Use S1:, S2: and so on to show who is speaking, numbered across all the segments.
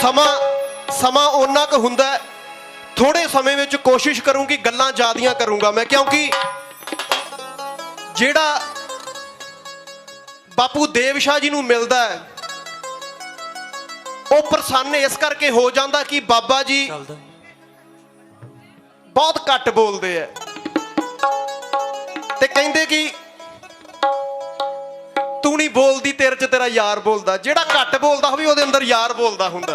S1: ਸਮਾਂ ਸਮਾਂ ਓਨਾ ਕੁ ਹੁੰਦਾ। ਥੋੜੇ ਸਮੇਂ ਵਿੱਚ ਕੋਸ਼ਿਸ਼ ਕਰੂੰਗੀ ਗੱਲਾਂ ਜ਼ਿਆਦੀਆਂ ਕਰੂੰਗਾ ਮੈਂ ਕਿਉਂਕਿ ਜਿਹੜਾ ਬਾਪੂ ਦੇਵ ਸ਼ਾਹ ਜੀ ਨੂੰ ਮਿਲਦਾ ਹੈ ਉਹ ਪ੍ਰਸੰਨ ਇਸ ਕਰਕੇ ਹੋ ਜਾਂਦਾ ਕਿ ਬਾਬਾ ਜੀ ਬਹੁਤ ਘੱਟ ਬੋਲਦੇ ਆ ਤੇ ਕਹਿੰਦੇ ਕਿ ਤੂੰ ਨਹੀਂ ਬੋਲਦੀ, ਤੇਰੇ 'ਚ ਤੇਰਾ ਯਾਰ ਬੋਲਦਾ। ਜਿਹੜਾ ਘੱਟ ਬੋਲਦਾ ਹੋਵੇ, ਉਹਦੇ ਅੰਦਰ ਯਾਰ ਬੋਲਦਾ ਹੁੰਦਾ।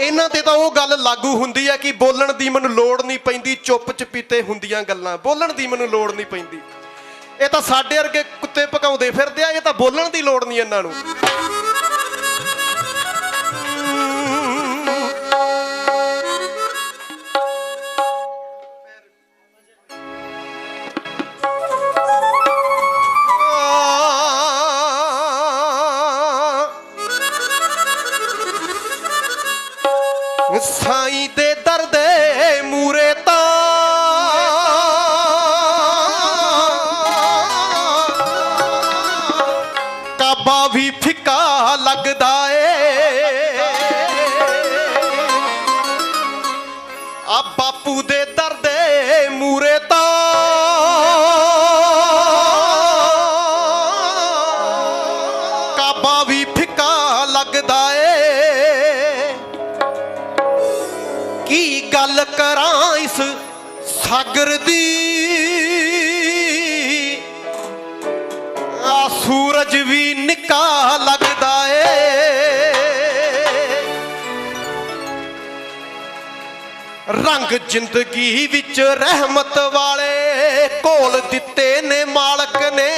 S1: ਇਹਨਾਂ ਤੇ ਤਾਂ ਉਹ ਗੱਲ ਲਾਗੂ ਹੁੰਦੀ ਹੈ ਕਿ ਬੋਲਣ ਦੀ ਮੈਨੂੰ ਲੋੜ ਨਹੀਂ ਪੈਂਦੀ, ਚੁੱਪ ਚਪੀਤੇ ਹੁੰਦੀਆਂ ਗੱਲਾਂ। ਬੋਲਣ ਦੀ ਮੈਨੂੰ ਲੋੜ ਨਹੀਂ ਪੈਂਦੀ। ਇਹ ਤਾਂ ਸਾਡੇ ਵਰਗੇ ਕੁੱਤੇ ਭਕਾਉਂਦੇ ਫਿਰਦੇ ਆ, ਇਹ ਤਾਂ ਬੋਲਣ ਦੀ ਲੋੜ ਨਹੀਂ ਇਹਨਾਂ ਨੂੰ। ਸੂਰਜ ਵੀ ਨਿੱਕਾ ਲੱਗਦਾ ਏ। ਰੰਗ ਜ਼ਿੰਦਗੀ ਵਿੱਚ ਰਹਿਮਤ ਵਾਲੇ ਕੋਲ ਦਿੱਤੇ ਨੇ ਮਾਲਕ ਨੇ।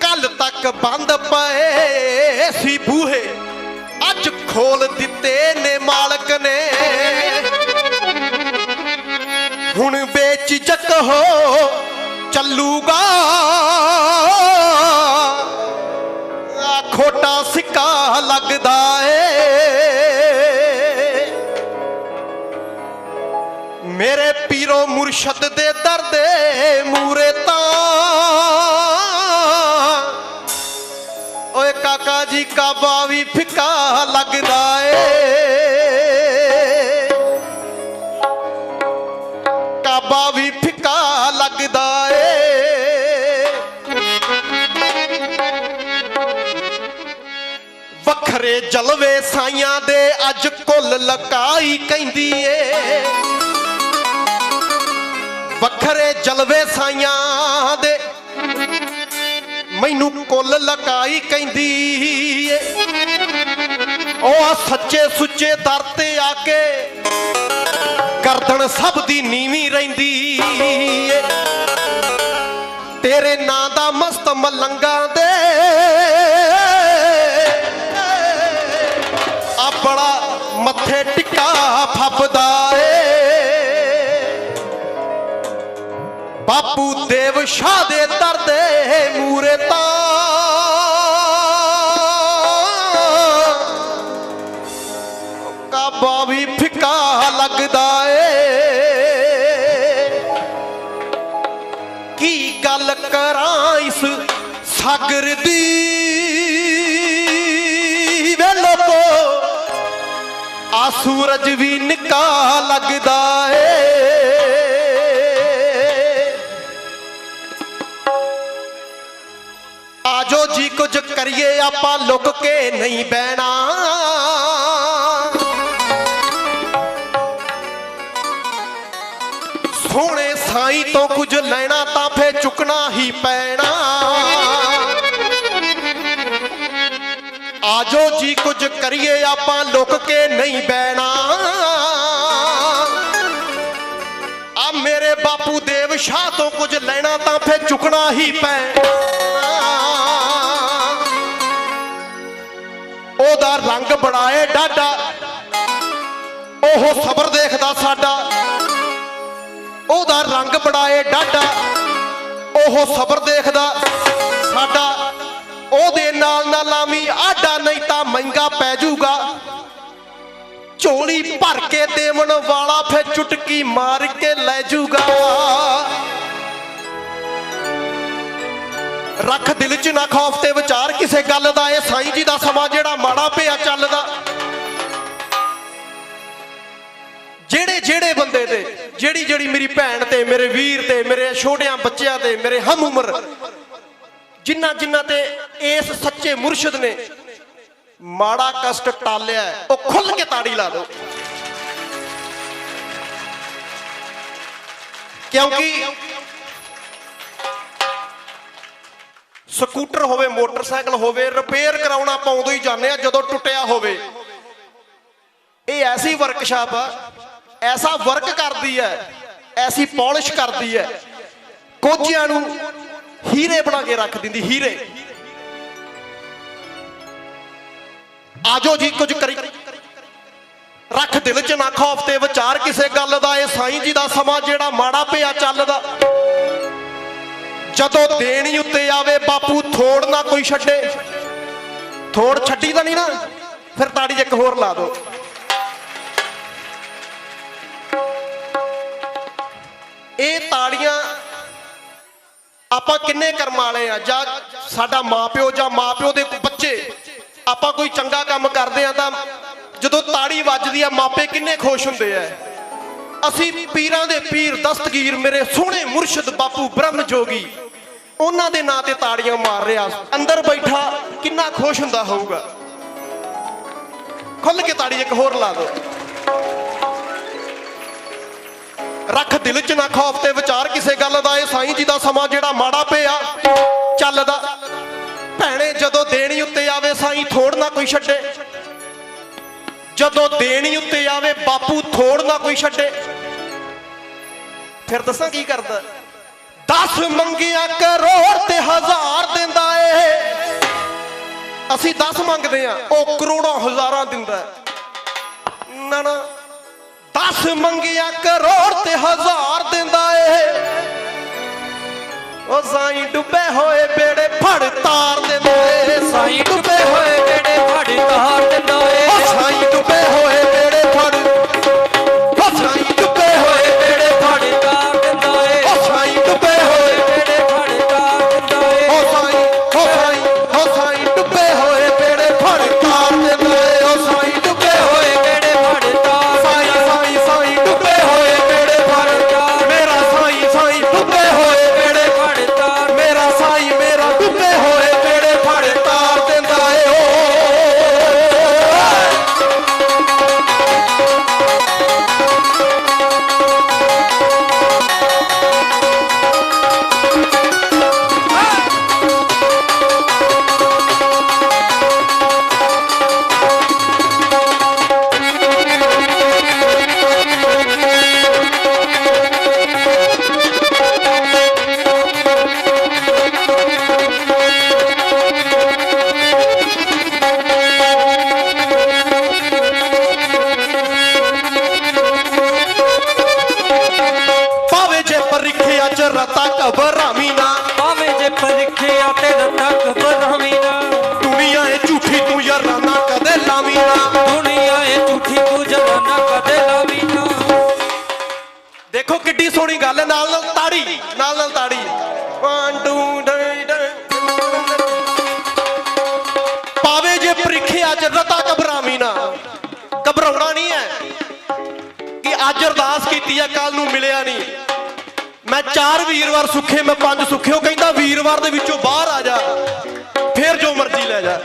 S1: ਕੱਲ ਤੱਕ ਬੰਦ ਪਏ ਸੀ ਬੂਹੇ, ਅੱਜ ਖੋਲ ਦਿੱਤੇ ਨੇ ਮਾਲਕ ਨੇ। ਹੁਣ ਬੇਚਿਜਕ ਹੋ ਚੱਲੂਗਾ। ਖੋਟਾ ਸਿੱਕਾ ਲੱਗਦਾ ਏ। ਮੇਰੇ ਪੀਰੋ ਮੁਰਸ਼ਦ ਦੇ ਦਰਦੇ ਮੂਰੇ ਤਾਂ। ਓਏ ਕਾਕਾ ਜੀ, ਕਾਬਾ ਵੀ ਫਿੱਕਾ ਲੱਗਦਾ ਜਲਵੇ ਸਾਈਆਂ ਦੇ ਅੱਜ ਕੁੱਲ ਲਕਾਈ ਕਹਿੰਦੀ ਏ। ਵੱਖਰੇ ਜਲਵੇ ਸਾਈਆਂ ਦੇ ਮੈਨੂੰ ਕੁੱਲ ਲਕਾਈ ਕਹਿੰਦੀ ਏ। ਉਹ ਸੱਚੇ ਸੁੱਚੇ ਦਰ ਤੇ ਆ ਕੇ ਗਰਦਨ ਸਭ ਦੀ ਨੀਵੀਂ ਰਹਿੰਦੀ ਏ। ਤੇਰੇ ਨਾਂ ਦਾ ਮਸਤ ਮਲੰਗਾ ਬਾਪੂ ਦੇਵ ਸ਼ਾਹ ਦੇ ਦਰ ਦੇ ਮੂਰੇ ਤਾਂ। ਕਾਬਾ ਵੀ ਫਿੱਕਾ ਲੱਗਦਾ ਏ। ਕੀ ਗੱਲ ਕਰਾਂ ਇਸ ਸਾਗਰ ਦੀ? ਵੇ ਲੋਕੋ ਆ ਸੂਰਜ ਵੀ ਨਿੱਕਾ ਲੱਗਦਾ। ਕੁਝ ਕਰੀਏ ਆਪਾਂ ਲੁੱਕ ਕੇ ਨਹੀਂ ਬਹਿਣਾ। ਸੋਹਣੇ ਸਾਈ ਤੋਂ ਕੁਝ ਲੈਣਾ ਤਾਂ ਫੇ ਚੁੱਕਣਾ ਹੀ ਪੈਣਾ। ਆਜੋ ਜੀ, ਕੁਝ ਕਰੀਏ ਆਪਾਂ ਲੁੱਕ ਕੇ ਨਹੀਂ ਬਹਿਣਾ। ਆ ਮੇਰੇ ਬਾਪੂ ਦੇਵ ਸ਼ਾਹ ਤੋਂ ਕੁਝ ਲੈਣਾ ਤਾਂ ਫੇ ਚੁੱਕਣਾ ਹੀ ਪੈਣਾ ਉਹਦਾ ਰੰਗ ਬੜਾਏ ਡਾਡਾ ਉਹ ਸਬਰ ਦੇਖਦਾ ਸਾਡਾ। ਉਹਦਾ ਰੰਗ ਬੜਾਏ ਡਾਡਾ ਉਹ ਸਬਰ ਦੇਖਦਾ ਸਾਡਾ। ਉਹਦੇ ਨਾਲ ਨਾ ਲਾਵੀਂ, ਆਡਾ ਨਹੀਂ ਤਾਂ ਮਹਿੰਗਾ ਪੈ ਜਾਊਗਾ ਝੋਲੀ ਭਰ ਕੇ ਦੇਵਣ ਵਾਲਾ ਫੇ ਚੁਟਕੀ ਮਾਰ ਕੇ ਲੈ ਜਾਊਗਾ ਰੱਖ ਦਿਲ 'ਚ ਨਾ ਖੌਫ ਤੇ ਵਿਚਾਰ ਕਿਸੇ ਗੱਲ ਦਾ। ਇਹ ਸਾਈਂ ਜੀ ਦਾ ਸਮਾਂ ਜਿਹੜਾ ਮਾੜਾ ਪਿਆ ਚੱਲਦਾ। ਜਿਹੜੇ ਜਿਹੜੇ ਬੰਦੇ ਤੇ ਜਿਹੜੀ ਜਿਹੜੀ ਮੇਰੀ ਭੈਣ ਤੇ, ਮੇਰੇ ਵੀਰ ਤੇ, ਮੇਰੇ ਛੋਟਿਆਂ ਬੱਚਿਆਂ ਤੇ, ਮੇਰੇ ਹਮ ਉਮਰ ਜਿਨ੍ਹਾਂ ਜਿਨ੍ਹਾਂ ਤੇ ਇਸ ਸੱਚੇ ਮੁਰਸ਼ਿਦ ਨੇ ਮਾੜਾ ਕਸ਼ਟ ਟਾਲਿਆ, ਉਹ ਖੁੱਲ ਕੇ ਤਾੜੀ ਲਾ ਦਿਓ। ਕਿਉਂਕਿ ਸਕੂਟਰ ਹੋਵੇ, ਮੋਟਰਸਾਈਕਲ ਹੋਵੇ, ਰਿਪੇਅਰ ਕਰਾਉਣਾ ਆਪਾਂ ਉਦੋਂ ਹੀ ਜਾਂਦੇ ਆ ਜਦੋਂ ਟੁੱਟਿਆ ਹੋਵੇ। ਇਹ ਐਸੀ ਵਰਕਸ਼ਾਪ ਆ, ਐਸਾ ਵਰਕ ਕਰਦੀ ਹੈ, ਐਸੀ ਪਾਲਿਸ਼ ਕਰਦੀ ਹੈ। ਕੋਝਿਆਂ ਨੂੰ ਹੀਰੇ ਬਣਾ ਕੇ ਰੱਖ ਦਿੰਦੀ, ਹੀਰੇ। ਆਜੋ ਜੀ, ਕੁਝ ਕਰੀ। ਰੱਖ ਦਿਲ 'ਚ ਨਾ ਖੌਫ ਤੇ ਵਿਚਾਰ ਕਿਸੇ ਗੱਲ ਦਾ, ਇਹ ਸਾਈਂ ਜੀ ਦਾ ਸਮਾਂ ਜਿਹੜਾ ਮਾੜਾ ਪਿਆ ਚੱਲਦਾ। ਜਦੋਂ ਦੇਣੀ ਉੱਤੇ ਆਵੇ, ਬਾਪੂ ਥੋੜ ਨਾ ਕੋਈ ਛੱਡੇ। ਥੋੜ ਛੱਡੀ ਤਾਂ ਨਹੀਂ ਨਾ, ਫਿਰ ਤਾੜੀ ਇੱਕ ਹੋਰ ਲਾ ਦਿਓ। ਇਹ ਤਾੜੀਆਂ ਆਪਾਂ ਕਿੰਨੇ ਕਰਮ ਵਾਲੇ ਆ? ਜਾਂ ਸਾਡਾ ਮਾਪਿਓ ਜਾਂ ਮਾਪਿਓ ਦੇ ਬੱਚੇ, ਆਪਾਂ ਕੋਈ ਚੰਗਾ ਕੰਮ ਕਰਦੇ ਆ ਤਾਂ ਜਦੋਂ ਤਾੜੀ ਵੱਜਦੀ ਆ, ਮਾਪੇ ਕਿੰਨੇ ਖੁਸ਼ ਹੁੰਦੇ ਆ? ਅਸੀਂ ਪੀਰਾਂ ਦੇ ਪੀਰ ਦਸਤਗੀਰ, ਮੇਰੇ ਸੋਹਣੇ ਮੁਰਸ਼ਿਦ ਬਾਪੂ ਬ੍ਰਹਮ ਜੋਗੀ ਉਹਨਾਂ ਦੇ ਨਾਂ ਤੇ ਤਾੜੀਆਂ ਮਾਰ ਰਿਹਾ। ਅੰਦਰ ਬੈਠਾ ਕਿੰਨਾ ਖੁਸ਼ ਹੁੰਦਾ ਹੋਊਗਾ। ਖੁੱਲ ਕੇ ਤਾੜੀ ਇੱਕ ਹੋਰ ਲਾ ਦਿਓ। ਰੱਖ ਦਿਲ 'ਚ ਨਾ ਖੌਫ ਤੇ ਵਿਚਾਰ ਕਿਸੇ ਗੱਲ ਦਾ। ਇਹ ਸਾਈਂ ਜੀ ਦਾ ਸਮਾਂ ਜਿਹੜਾ ਮਾੜਾ ਪਿਆ, ਚੱਲਦਾ। ਭੈਣੇ, ਜਦੋਂ ਦੇਣੀ ਉੱਤੇ ਆਵੇ ਸਾਈਂ ਥੋੜ ਨਾ ਕੋਈ ਛੱਡੇ। ਜਦੋਂ ਦੇਣੀ ਉੱਤੇ ਆਵੇ ਬਾਪੂ ਥੋੜ ਨਾ ਕੋਈ ਛੱਡੇ। ਫਿਰ ਦੱਸਾਂ ਕੀ ਕਰਦਾ? 10 ਮੰਗਿਆ ਕਰੋੜ ਤੇ ਹਜ਼ਾਰ ਦਿੰਦਾ ਏ। ਅਸੀਂ 10 ਮੰਗਦੇ ਆ, ਉਹ ਕਰੋੜਾਂ ਹਜ਼ਾਰਾਂ ਦਿੰਦਾ ਨਾ ਨਾ। 10 ਮੰਗਿਆ ਕਰੋੜ ਤੇ ਹਜ਼ਾਰ ਦਿੰਦਾ ਏ। ਉਹ ਸਾਈਂ ਡੁੱਬੇ ਹੋਏ ਬੇੜੇ ਫੜ ਤਾਰ ਦਿੰਦੇ ਏ।
S2: ਸਾਈਂ ਡੁੱਬੇ ਹੋਏ
S1: ਅੱਜ ਅਰਦਾਸ ਕੀਤੀ ਆ ਕੱਲ ਨੂੰ ਮਿਲਿਆ ਨਹੀਂ। ਮੈਂ ਚਾਰ ਵੀਰਵਾਰ ਸੁੱਖੇ, ਮੈਂ ਪੰਜ ਸੁੱਖੇ, ਉਹ ਕਹਿੰਦਾ ਵੀਰਵਾਰ ਦੇ ਵਿੱਚੋਂ ਬਾਹਰ ਆ ਜਾ, ਫੇਰ ਜੋ ਮਰਜ਼ੀ ਲੈ ਜਾ।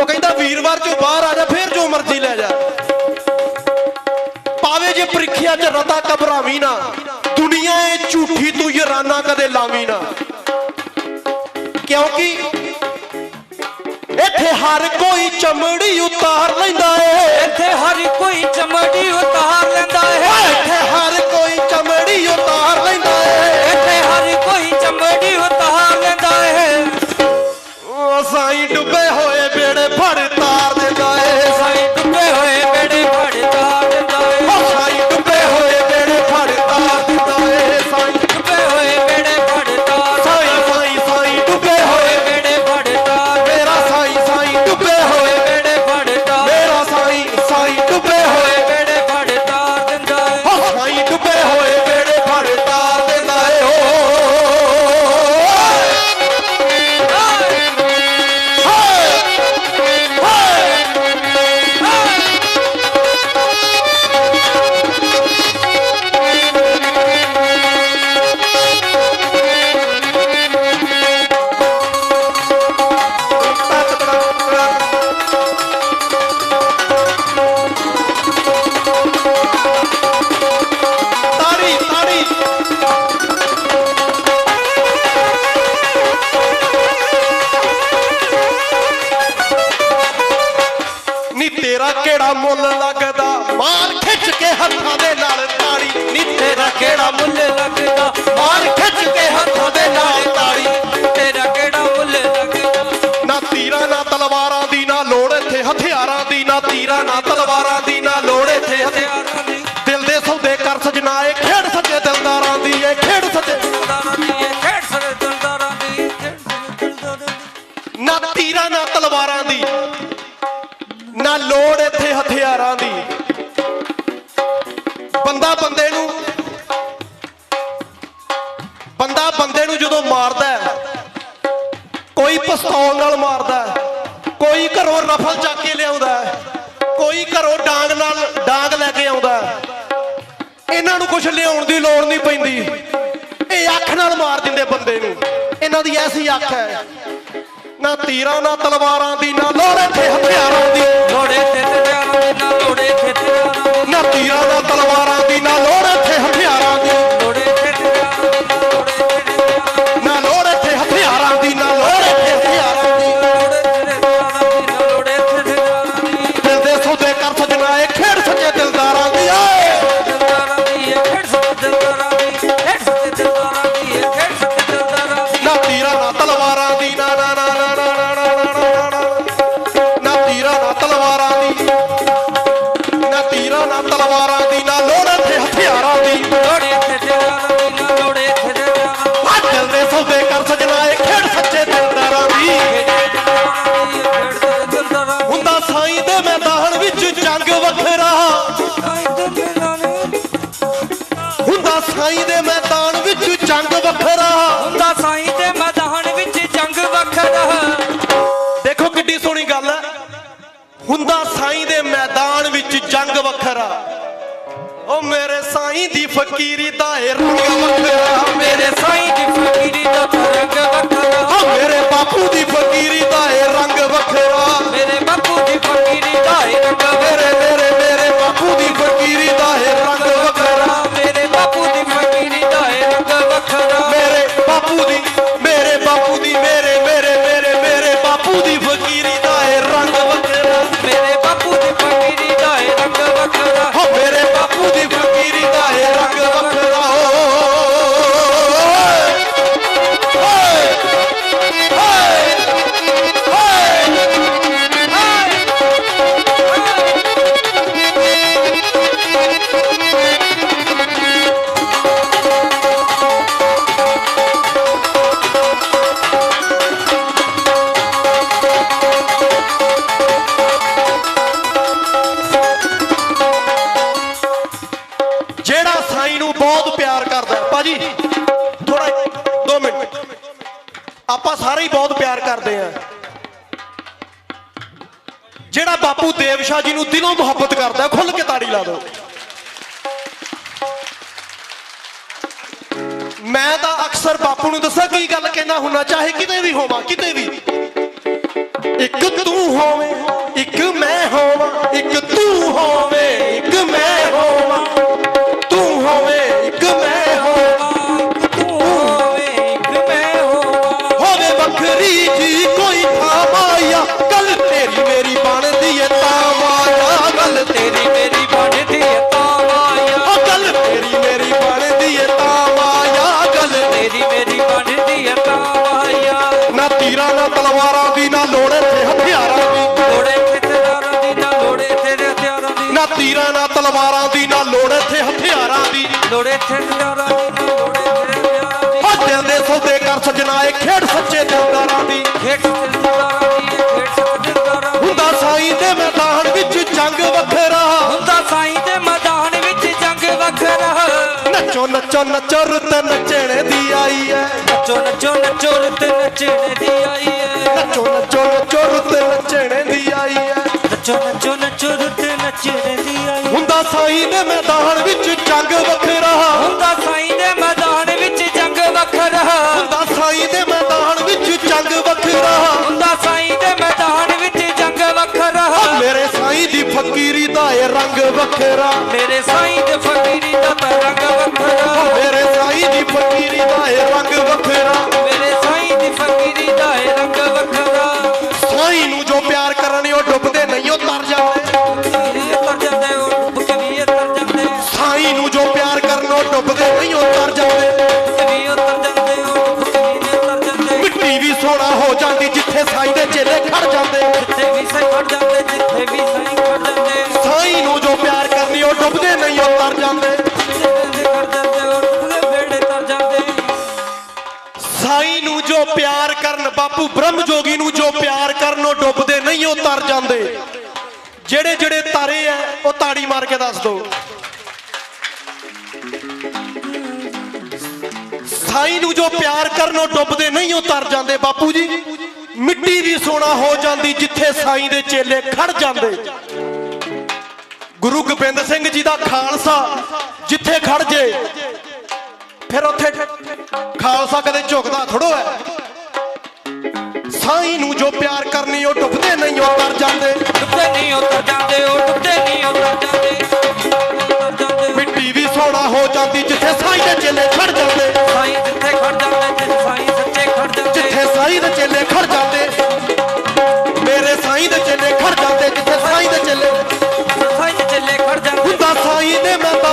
S1: ਉਹ ਕਹਿੰਦਾ ਵੀਰਵਾਰ ਚੋਂ ਬਾਹਰ ਆ ਜਾ, ਫੇਰ ਜੋ ਮਰਜ਼ੀ ਲੈ ਜਾ। ਪਾਵੇ ਜੇ ਪ੍ਰੀਖਿਆ ਚ ਰਤਾ ਘਬਰਾਵੀ ਨਾ, ਦੁਨੀਆ ਏ ਝੂਠੀ ਤੂੰ ਯਰਾਨਾ ਕਦੇ ਲਾਵੀ ਨਾ। ਕਿਉਂਕਿ ਇੱਥੇ ਹਰ ਕੋਈ ਚਮੜੀ ਉਤਾਰ ਲੈਂਦਾ ਏ।
S2: ਇੱਥੇ ਹਰ ਕੋਈ ਚਮੜੀ ਉਤਾਰ ਲੈਂਦਾ ਏ।
S1: ਇੱਥੇ ਹਰ ফকির দায়ের ਤਾੜੀ ਲਾ ਦਿਓ ਮੈਂ ਤਾਂ ਅਕਸਰ ਬਾਪੂ ਨੂੰ ਦੱਸਾਂ ਕੀ ਗੱਲ ਕਹਿਣਾ ਹੁੰਨਾ ਚਾਹੇ ਕਿਤੇ ਵੀ ਹੋਵਾਂ, ਕਿਤੇ ਵੀ। ਲੋੜੇ ਠੇਕੇਦਾਰਾਂ ਦੀ
S2: ਲੋੜੇ ਠੇਕੇਦਾਰਾਂ ਦੀ
S1: ਹੋ ਦਿਲ ਦੇ ਸੌਦੇ ਕਰ ਸਜਣਾ ਏ ਖੇਡ ਸੱਚੇ ਦਿਲਦਾਰਾਂ ਦੀ।
S2: ਖੇਡ ਦਿਲਦਾਰਾਂ ਦੀ ਖੇਡ ਸੱਚੇ ਦਿਲਦਾਰਾਂ
S1: ਹੁੰਦਾ ਸਾਈਂ ਦੇ ਮੈਦਾਨ ਵਿੱਚ ਜੰਗ ਵੱਖਰਾ।
S2: ਹੁੰਦਾ ਸਾਈਂ ਦੇ ਮੈਦਾਨ ਵਿੱਚ ਜੰਗ ਵੱਖਰਾ।
S1: ਨੱਚੋ ਨੱਚੋ ਨੱਚੋ ਰੁੱਤ ਨੱਚਣੇ ਦੀ ਆਈ ਐ।
S2: ਨੱਚੋ ਨੱਚੋ ਨੱਚੋ ਰੁੱਤ ਨੱਚਣੇ ਦੀ ਆਈ ਐ।
S1: ਨੱਚੋ ਨੱਚੋ ਨੱਚੋ ਰੁੱਤ ਨੱਚਣੇ ਦੀ ਆਈ ਐ।
S2: ਨੱਚੋ ਨੱਚੋ ਨੱਚੋ ਰੁੱਤ ਨੱਚਣੇ ਦੀ ਆਈ
S1: ਹੁੰਦਾ ਸਾਈਂ ਦੇ ਮੈਦਾਨ ਵਿੱਚ ਜੰਗ ਵੱਖਰਾ। ਤਰ ਜਾਂਦੇ। ਜਿਹੜੇ ਜਿਹੜੇ ਤਾਰੇ ਐ ਉਹ ਤਾੜੀ ਮਾਰ ਕੇ ਦੱਸ ਦਿਓ ਸਾਈ ਨੂੰ ਜੋ ਪਿਆਰ ਕਰਨ ਡੁੱਬਦੇ ਨਹੀਂ, ਉਹ ਤਰ ਜਾਂਦੇ। ਬਾਪੂ ਜੀ, ਮਿੱਟੀ ਵੀ ਸੋਨਾ ਹੋ ਜਾਂਦੀ, ਜਿੱਥੇ ਸਾਈ ਦੇ ਚੇਲੇ ਖੜ ਜਾਂਦੇ। ਗੁਰੂ ਗੋਬਿੰਦ ਸਿੰਘ ਜੀ ਦਾ ਖਾਲਸਾ ਜਿੱਥੇ ਖੜ ਜੇ, ਫਿਰ ਉੱਥੇ ਖਾਲਸਾ ਕਦੇ ਝੁਕਦਾ ਥੋੜੋ ਹੈ ਸਾਈਂ ਨੂੰ ਜੋ ਪਿਆਰ ਕਰਨੀ ਉਹ ਡੁੱਬਦੇ ਨਹੀਂ ਉਹ ਤਰ ਜਾਂਦੇ।
S2: ਡੁੱਬਦੇ ਨਹੀਂ ਉਤਰ ਜਾਂਦੇ ਉਹ ਡੁੱਬਦੇ ਨਹੀਂ ਜਾਂਦੇ ਉਤਰ ਜਾਂਦੇ।
S1: ਮਿੱਟੀ ਵੀ ਸੋਨਾ ਹੋ ਜਾਂਦੀ ਜਿੱਥੇ ਸਾਈਂ ਦੇ ਚੇਲੇ ਖੜ ਜਾਂਦੇ।
S2: ਸਾਈਂ ਜਿੱਥੇ ਖੜ ਜਾਂਦੇ ਤੇ ਸਾਈਂ ਸੱਚੇ ਖੜ ਜਾਂਦੇ।
S1: ਜਿੱਥੇ ਸਾਈਂ ਦੇ ਚੇਲੇ ਖੜ ਜਾਂਦੇ। ਮੇਰੇ ਸਾਈਂ ਦੇ ਚੇਲੇ ਖੜ ਜਾਂਦੇ ਜਿੱਥੇ ਸਾਈਂ ਦੇ ਚੇਲੇ
S2: ਸਾਈਂ ਦੇ ਚੱਲੇ ਖੜ ਜਾਂਦੇ।
S1: ਹੁੰਦਾ ਸਾਈਂ ਦੇ ਮੈਦਾਨ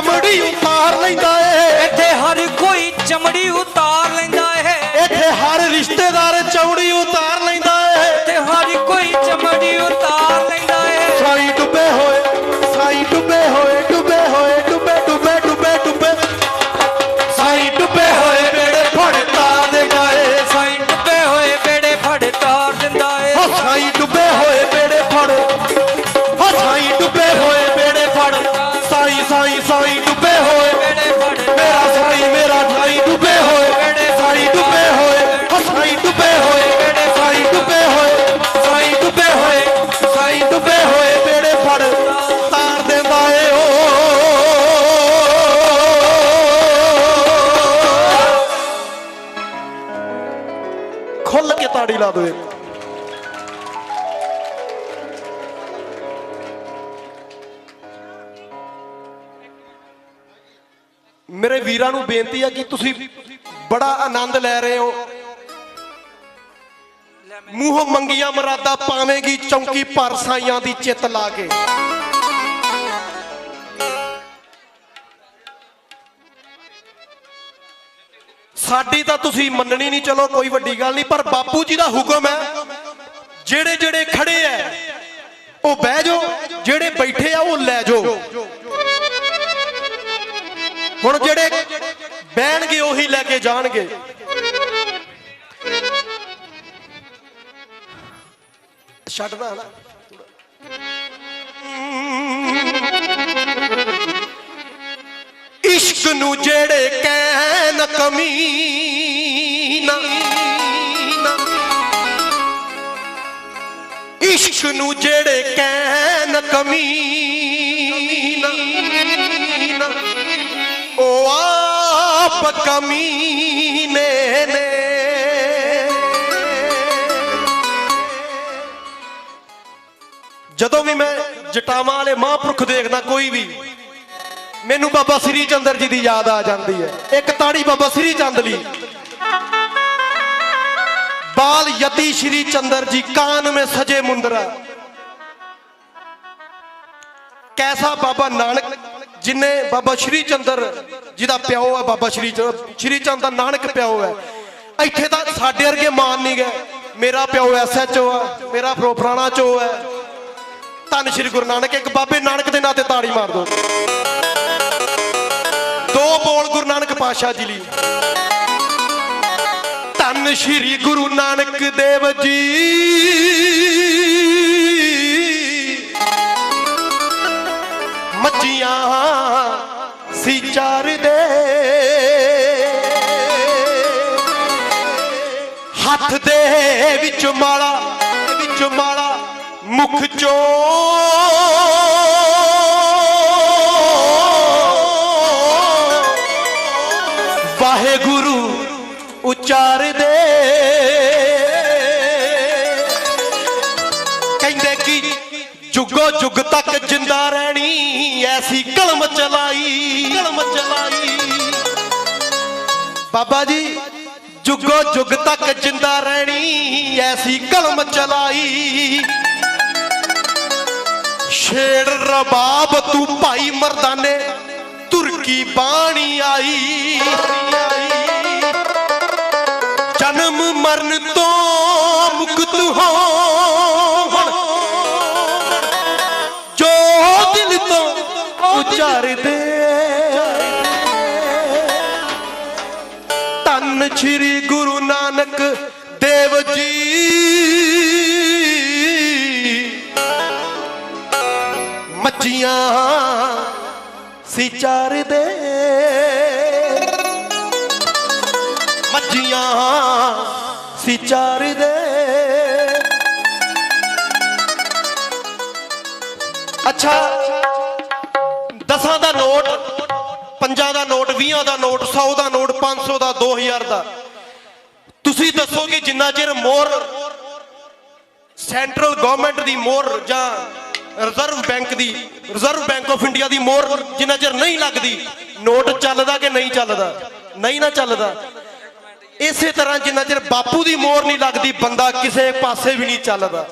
S1: ਚਮੜੀ ਉਤਾਰ ਲੈਂਦਾ ਏ।
S2: ਇੱਥੇ ਹਰ ਕੋਈ ਚਮੜੀ ਉਤਾਰ
S1: ਬੇਨਤੀ ਹੈ ਕਿ ਤੁਸੀਂ ਬੜਾ ਆਨੰਦ ਲੈ ਰਹੇ ਹੋ। ਮੂੰਹੋਂ ਮੰਗੀਆਂ ਮਰਾਦਾ ਪਾਵੇਂਗੀ, ਚੌਂਕੀ ਪਰ ਦੀ ਚਿੱਤ ਲਾ ਕੇ। ਸਾਡੀ ਤਾਂ ਤੁਸੀਂ ਮੰਨਣੀ ਨਹੀਂ, ਚਲੋ ਕੋਈ ਵੱਡੀ ਗੱਲ ਨਹੀਂ, ਪਰ ਬਾਪੂ ਜੀ ਦਾ ਹੁਕਮ ਹੈ, ਜਿਹੜੇ ਜਿਹੜੇ ਖੜੇ ਐ, ਉਹ ਬਹਿ ਜਾਓ, ਜਿਹੜੇ ਬੈਠੇ ਆ ਉਹ ਲੈ ਜਾਓ। ਹੁਣ ਜਿਹੜੇ ਬਹਿਣਗੇ, ਉਹੀ ਲੈ ਕੇ ਜਾਣਗੇ। ਛੱਡਦਾ ਨਾ ਇਸ਼ਕ ਨੂੰ ਜਿਹੜੇ ਕਹਿਣ, ਕਮੀਨਾ। ਇਸ਼ਕ ਨੂੰ ਜਿਹੜੇ ਕਹਿਣ, ਕਮੀਨਾ। ਉਹ ਆਪ ਕਮੀਨੇ ਨੇ। ਜਦੋਂ ਵੀ ਮੈਂ ਜਟਾਵਾਂ ਵਾਲੇ ਮਹਾਂਪੁਰਖ ਦੇਖਦਾ, ਕੋਈ ਵੀ, ਮੈਨੂੰ ਬਾਬਾ ਸ੍ਰੀ ਚੰਦਰ ਜੀ ਦੀ ਯਾਦ ਆ ਜਾਂਦੀ ਹੈ। ਇੱਕ ਤਾੜੀ ਬਾਬਾ ਸ੍ਰੀ ਚੰਦ ਲਈ। ਬਾਲ ਯਤੀ ਸ਼੍ਰੀ ਚੰਦਰ ਜੀ, ਕਾਨ ਮੇ ਸਜੇ ਮੁੰਦਰਾ। ਕੈਸਾ ਬਾਬਾ ਨਾਨਕ ਜਿਨੇ ਬਾਬਾ ਸ਼੍ਰੀ ਚੰਦਰ ਜੀ ਦਾ ਪਿਓ ਹੈ, ਬਾਬਾ ਸ਼੍ਰੀ ਚੰਦ ਸ਼੍ਰੀ ਚੰਦ ਦਾ ਨਾਨਕ ਪਿਓ ਹੈ। ਇੱਥੇ ਤਾਂ ਸਾਡੇ ਵਰਗੇ ਮਾਨ ਨਹੀਂ ਗਏ। ਮੇਰਾ ਪਿਓ ਐਸਐਚਓ ਆ ਮੇਰਾ ਪ੍ਰੋ ਫਲਾਣਾ ਚੋ ਹੈ। ਧੰਨ ਸ਼੍ਰੀ ਗੁਰੂ ਨਾਨਕ, ਇੱਕ ਬਾਬੇ ਨਾਨਕ ਦੇ ਨਾਂ ਤੇ ਤਾੜੀ ਮਾਰ ਦੋ। ਦੋ ਬੋਲ ਗੁਰੂ ਨਾਨਕ ਪਾਤਸ਼ਾਹ ਜੀ ਲਈ। ਧੰਨ ਸ਼੍ਰੀ ਗੁਰੂ ਨਾਨਕ ਦੇਵ ਜੀ। ਹੱਥ ਦੇ ਵਿੱਚ ਮਾਲਾ ਵਿੱਚ ਮਾਲਾ, ਮੁਖ ਚੋਂ। ਵਾਹਿਗੁਰੂ ਉਚਾਰਦੇ। ਕਹਿੰਦੇ ਕਿ ਜੁਗੋ ਜੁਗ ਤੱਕ ਜਿੰਦਾ ਰਹਿਣੀ, ਐਸੀ ਕਲਮ ਚਲਾਈ। ਕਲਮ ਚਲਾਈ। ਬਾਬਾ ਜੀ ਜੁਗੋ ਜੁਗ ਤੱਕ ਜਿੰਦਾ ਰਹਿਣੀ, ਐਸੀ ਕਲਮ ਚਲਾਈ। ਛੇੜ ਰਬਾਬ ਤੂੰ ਭਾਈ ਮਰਦਾਨੇ, ਤੁਰਕੀ ਬਾਣੀ ਆਈ। ਜਨਮ ਮਰਨ ਤੋਂ ਮੁਕਤ ਹੋਵਣ ਜੋ ਦਿਲ ਤੋਂ ਉਚਾਰਦੇ। ਧੰਨ ਸ੍ਰੀ ਨਾਨਕ ਦੇਵ ਜੀ। ਮੱਝੀਆਂ ਸੀ ਚਾਰਦੇ ਮੱਝੀਆਂ ਸੀ ਚਾਰਦੇ ਅੱਛਾ, ਦਸਾਂ ਦਾ ਨੋਟ, ਪੰਜਾਂ ਦਾ ਨੋਟ 20 ਦਾ ਨੋਟ 100 ਦਾ ਨੋਟ 500 ਦਾ 2000 ਦਾ। ਦੱਸੋ ਕਿ ਜਿੰਨਾ ਚਿਰ ਮੋਹਰ ਸੈਂਟਰਲ ਗਵਰਨਮੈਂਟ ਦੀ ਮੋਹਰ ਜਾਂ ਰਿਜ਼ਰਵ ਬੈਂਕ ਦੀ, ਰਿਜ਼ਰਵ ਬੈਂਕ ਆਫ ਇੰਡੀਆ ਦੀ ਮੋਹਰ ਜਿੰਨਾ ਚਿਰ ਨਹੀਂ ਲੱਗਦੀ, ਨੋਟ ਚੱਲਦਾ ਕਿ ਨਹੀਂ ਚੱਲਦਾ? ਨਹੀਂ ਨਾ ਚੱਲਦਾ। ਇਸੇ ਤਰ੍ਹਾਂ ਜਿੰਨਾ ਚਿਰ ਬਾਪੂ ਦੀ ਮੋਹਰ ਨਹੀਂ ਲੱਗਦੀ, ਬੰਦਾ ਕਿਸੇ ਪਾਸੇ ਵੀ ਨਹੀਂ ਚੱਲਦਾ।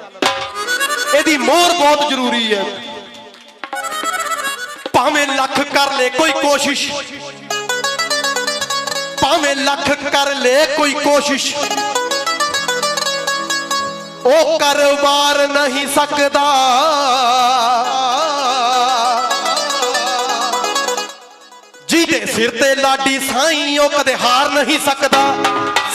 S1: ਇਹਦੀ ਮੋਹਰ ਬਹੁਤ ਜ਼ਰੂਰੀ ਹੈ। ਭਾਵੇਂ ਲੱਖ ਕਰ ਲੈ, ਕੋਈ ਕੋਸ਼ਿਸ਼ ਭਾਵੇਂ ਲੱਖ ਕਰ ਲੈ ਕੋਈ ਕੋਸ਼ਿਸ਼। ਉਹ ਕਾਰੋਬਾਰ ਨਹੀਂ ਸਕਦਾ। ਜਿਹਦੇ ਸਿਰ ਤੇ ਲਾਡੀ ਸਾਈਂ, ਉਹ ਕਦੇ ਹਾਰ ਨਹੀਂ ਸਕਦਾ।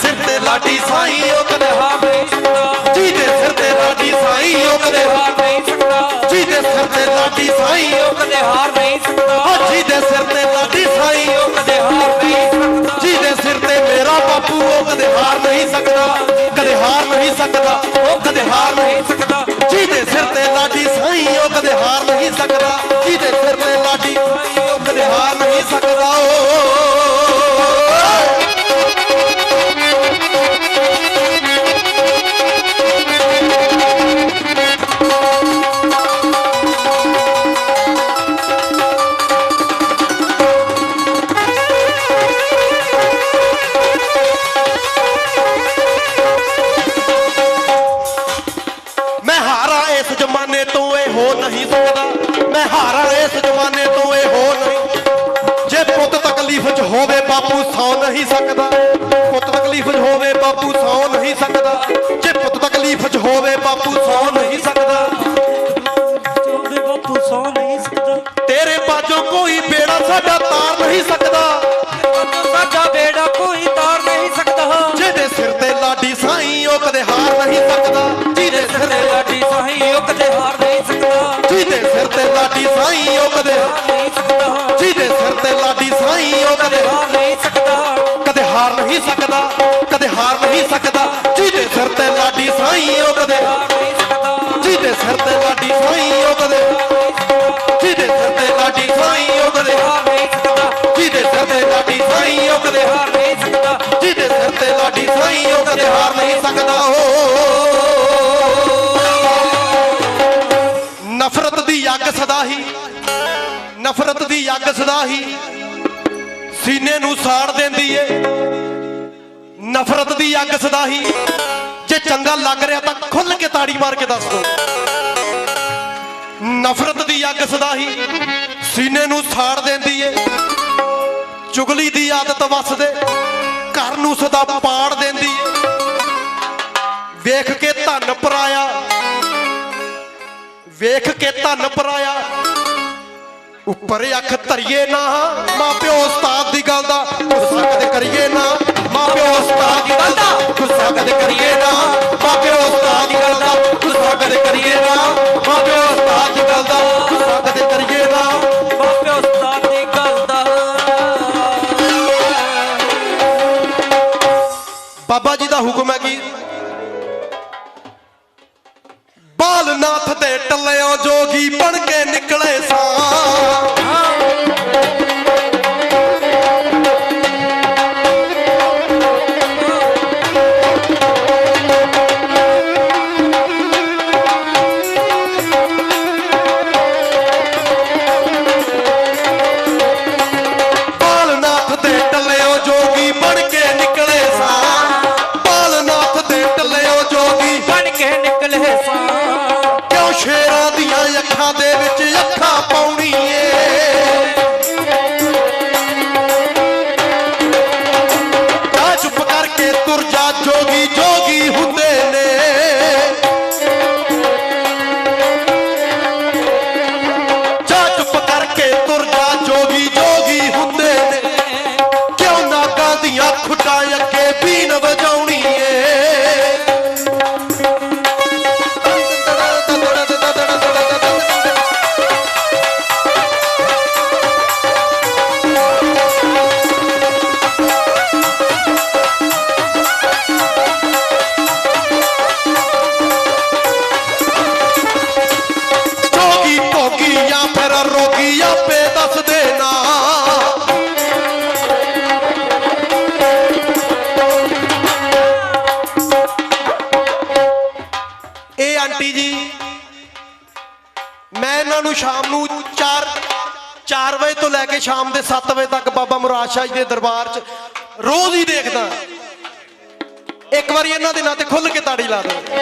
S1: ਸਿਰ ਤੇ ਲਾਡੀ ਸਾਈਂ, ਉਹ ਕਦੇ
S2: ਹਾਰ ਨਹੀਂ ਸਕਦਾ।
S1: ਜਿਹਦੇ ਸਿਰ ਤੇ ਲਾਡੀ ਸਾਈਂ, ਉਹ ਕਦੇ
S2: ਹਾਰ ਨਹੀਂ ਸਕਦਾ।
S1: ਜਿਹਦੇ ਸਿਰ ਤੇ ਲਾਡੀ ਸਾਈਂ, ਉਹ
S2: ਕਦੇ ਹਾਰ ਨਹੀਂ ਸਕਦਾ।
S1: ਜਿਹਦੇ ਸਿਰ ਤੇ ਲਾਡੀ ਸਾਈਂ,
S2: ਉਹ ਕਦੇ ਹਾਰ ਨਹੀਂ ਸਕਦਾ।
S1: ਮੇਰਾ ਬਾਪੂ, ਉਹ ਕਦੇ ਹਾਰ ਨਹੀਂ ਸਕਦਾ, ਕਦੇ ਹਾਰ ਨਹੀਂ ਸਕਦਾ, ਉਹ ਕਦੇ ਹਾਰ ਨਹੀਂ
S2: ਸਕਦਾ।
S1: ਜਿਹਦੇ ਸਿਰ ਤੇ ਲਾਡੀ ਸਾਈਂ ਉਹ ਕਦੇ ਹਾਰ ਨਹੀਂ ਸਕਦਾ। ਜਿਹਦੇ ਸਿਰ ਤੇ ਲਾਡੀ ਸਕਦਾ ਪੁੱਤ ਤਕਲੀਫ 'ਚ ਹੋਵੇ ਬਾਪੂ ਸੌ ਨਹੀਂ ਸਕਦਾ ਜੇ ਪੁੱਤ ਤਕਲੀਫ 'ਚ ਹੋਵੇ ਬਾਪੂ ਸੌ ਨਹੀਂ ਸਕਦਾ
S2: ਬਾਪੂ ਸੌ ਨਹੀਂ ਸਕਦਾ।
S1: ਤੇਰੇ ਬਾਝੋਂ ਕੋਈ ਬੇੜਾ ਸਾਡਾ ਤਾਰ ਨਹੀਂ ਸਕਦਾ। ਸਿਰ ਤੇ ਲਾਡੀ ਸਾਈਂ ਉਹ ਕਦੇ ਜਿਹਦੇ ਸਿਰ
S2: ਤੇ ਲਾਡੀ
S1: ਸਾਈਂ ਉਹ ਕਦੇ ਜਿਹਦੇ ਸਿਰ ਤੇ ਲਾਡੀ ਸਾਈਂ ਉਹ ਕਦੇ
S2: ਹਾਰ ਨਹੀਂ ਸਕਦਾ
S1: ਜਿਹਦੇ ਸਿਰ ਤੇ ਲਾਡੀ ਸਾਈਂ ਉਹ ਕਦੇ
S2: ਹਾਰ ਨਹੀਂ ਸਕਦਾ
S1: ਜਿਹਦੇ ਸਿਰ ਤੇ ਲਾਡੀ ਸਾਈਂ ਉਹ ਕਦੇ
S2: ਹਾਰ ਨਹੀਂ ਸਕਦਾ
S1: ਓ ਨਫ਼ਰਤ ਦੀ ਅੱਗ ਸਦਾ ਹੀ। ਨਫ਼ਰਤ ਦੀ ਅੱਗ ਸਦਾ ਹੀ। ਸੀਨੇ ਨੂੰ ਸਾੜ ਦਿੰਦੀ ਏ। ਨਫ਼ਰਤ ਦੀ ਅੱਗ ਸਦਾ ਹੀ। ਜੇ ਚੰਗਾ ਲੱਗ ਰਿਹਾ ਤਾਂ ਖੁੱਲ ਕੇ ਤਾੜੀ ਮਾਰ ਕੇ ਦੱਸ ਦੋ। ਨਫ਼ਰਤ ਦੀ ਅੱਗ ਸਦਾ ਹੀ ਸੀਨੇ ਨੂੰ ਸਾੜ ਦਿੰਦੀ ਏ। ਚੁਗਲੀ ਦੀ ਆਦਤ ਵਸਦੇ ਘਰ ਨੂੰ ਸਦਾ ਪਾੜ ਦਿੰਦੀ ਏ। ਵੇਖ ਕੇ ਧਨ ਪਰਾਇਆ, ਵੇਖ ਕੇ ਧਨ ਪਰਾਇਆ ਉੱਪਰ ਅੱਖ ਧਰੀਏ ਨਾ। ਮਾਪਿਓ ਉਸਤਾਦ ਦੀ ਗੱਲ ਦਾ ਗੁੱਸਾ ਕਦੇ ਕਰੀਏ ਨਾ। ਮਾਪਿਓ ਉਸਤਾਦ ਦੀ ਗੱਲ ਦਾ ਗੁੱਸਾ ਕਦੇ ਕਰੀਏ ਨਾ। ਮਾਪਿਓ ਉਸਤਾਦ ਦੀ ਗੱਲ ਦਾ ਗੁੱਸਾ ਕਦੇ ਕਰੀਏ ਨਾ। ਮਾਪਿਓ ਉਸਤਾਦ ਦੀ ਗੱਲ ਦਾ ਗੁੱਸਾ ਕਦੇ ਕਰੀਏ ਨਾ।
S2: ਬਾਪੇ ਉਸਤਾਦ ਦੀ ਗੱਲ ਦਾ।
S1: ਬਾਬਾ ਜੀ ਦਾ ਹੁਕਮ ਹੈ ਕਿ ਬਾਲਨਾਥ ਦੇ ਟੱਲਿਓ ਜੋਗੀ ਬਣ ਕੇ ਨਿਕਲੇ ਪਾਤਸ਼ਾਹ ਜੀ ਦੇ ਦਰਬਾਰ 'ਚ ਰੋਜ਼ ਹੀ ਦੇਖਦਾ। ਇੱਕ ਵਾਰੀ ਇਹਨਾਂ ਦੇ ਨਾਂ ਤੇ ਖੁੱਲ ਕੇ ਤਾੜੀ ਲਾ ਦਿਓ।